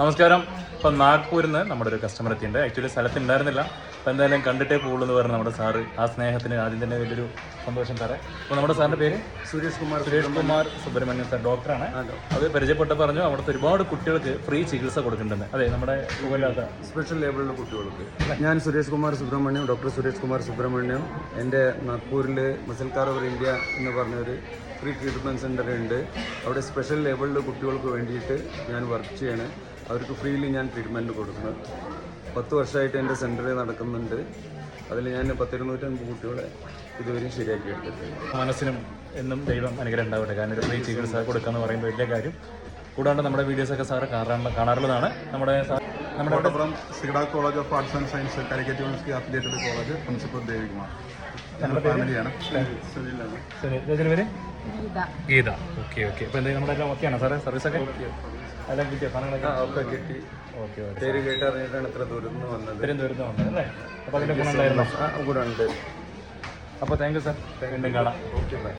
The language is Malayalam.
നമസ്കാരം. ഇപ്പം നാഗ്പൂരിൽ നിന്ന് നമ്മുടെ ഒരു കസ്റ്റമർ എത്തിയിട്ടുണ്ട്. ആക്ച്വലി സ്ഥലത്ത് ഉണ്ടായിരുന്നില്ല അപ്പം എന്തായാലും കണ്ടിട്ടേ പോകുള്ളൂ എന്ന് പറഞ്ഞ നമ്മുടെ സാറ് ആ സ്നേഹത്തിന് ആദ്യം തന്നെ വലിയൊരു സന്തോഷം സാറേ അപ്പോൾ നമ്മുടെ സാറിന്റെ പേര്? സുരേഷ് കുമാർ സുരേഷ് കുമാർ സുബ്രഹ്മണ്യൻ സാർ ഡോക്ടറാണ് അത്. പരിചയപ്പെട്ട പറഞ്ഞു അവിടുത്തെ ഒരുപാട് കുട്ടികൾക്ക് ഫ്രീ ചികിത്സ കൊടുക്കുന്നുണ്ട്. അതെ നമ്മുടെ സ്പെഷ്യൽ ലേബിളിലെ കുട്ടികൾക്ക്. ഞാൻ സുരേഷ് കുമാർ സുബ്രഹ്മണ്യം ഡോക്ടർ സുരേഷ് കുമാർ സുബ്രഹ്മണ്യം. എന്റെ നാഗ്പൂരിൽ മസിൽക്കാർ ഓവർ ഇന്ത്യ എന്ന് പറഞ്ഞൊരു ഫ്രീ ട്രീറ്റ്മെന്റ് സെന്റർ ഉണ്ട്. അവിടെ സ്പെഷ്യൽ ലേബിളിൽ കുട്ടികൾക്ക് വേണ്ടിയിട്ട് ഞാൻ വർക്ക് ചെയ്യാണ്. അവർക്ക് ഫ്രീലി ഞാൻ ട്രീറ്റ്മെന്റ് കൊടുക്കുന്നത് പത്ത് വർഷമായിട്ട് എന്റെ സെന്ററിൽ നടക്കുന്നുണ്ട്. അതിൽ ഞാൻ പത്തിരുന്നൂറ്റമ്പത് കുട്ടികളെ ഇതുവരെയും ശരിയാക്കി എടുത്തിട്ടുണ്ട് മനസ്സിനും എന്നും ദൈവം അനുഗ്രഹം ഉണ്ടാവട്ടെ. കാരണം ഒരു ഫ്രീ ചികിത്സ കൊടുക്കുക എന്ന് പറയുമ്പോൾ വലിയ കാര്യം. കൂടാണ്ട് നമ്മുടെ വീഡിയോസൊക്കെ സാറ് കാണാറുള്ള കാണാറുള്ളതാണ്. നമ്മുടെ നമ്മുടെ അവിടെ from Sigada college of arts and science Calicut university affiliated college principal Devikumar ഞങ്ങളുടെ ഫാമിലിയാണ് പേര് ഗീത. Okay okay. അപ്പോൾ എന്തെങ്കിലും നമ്മുടെ എല്ലാം ഓക്കെയാണ് സാറേ? സർവീസൊക്കെ എല്ലാം കിട്ടിയോ? സാധനങ്ങളൊക്കെ? ഒക്കെ കിട്ടി. ഓക്കെ ഇത്ര വന്നത്. ഇത്രയും വന്നത് അല്ലേ? അപ്പോൾ അതിന്റെ ഗുണം ഉണ്ടായിരുന്നു അപ്പോൾ താങ്ക് യു സാർ വീണ്ടും കാണാം. Okay bye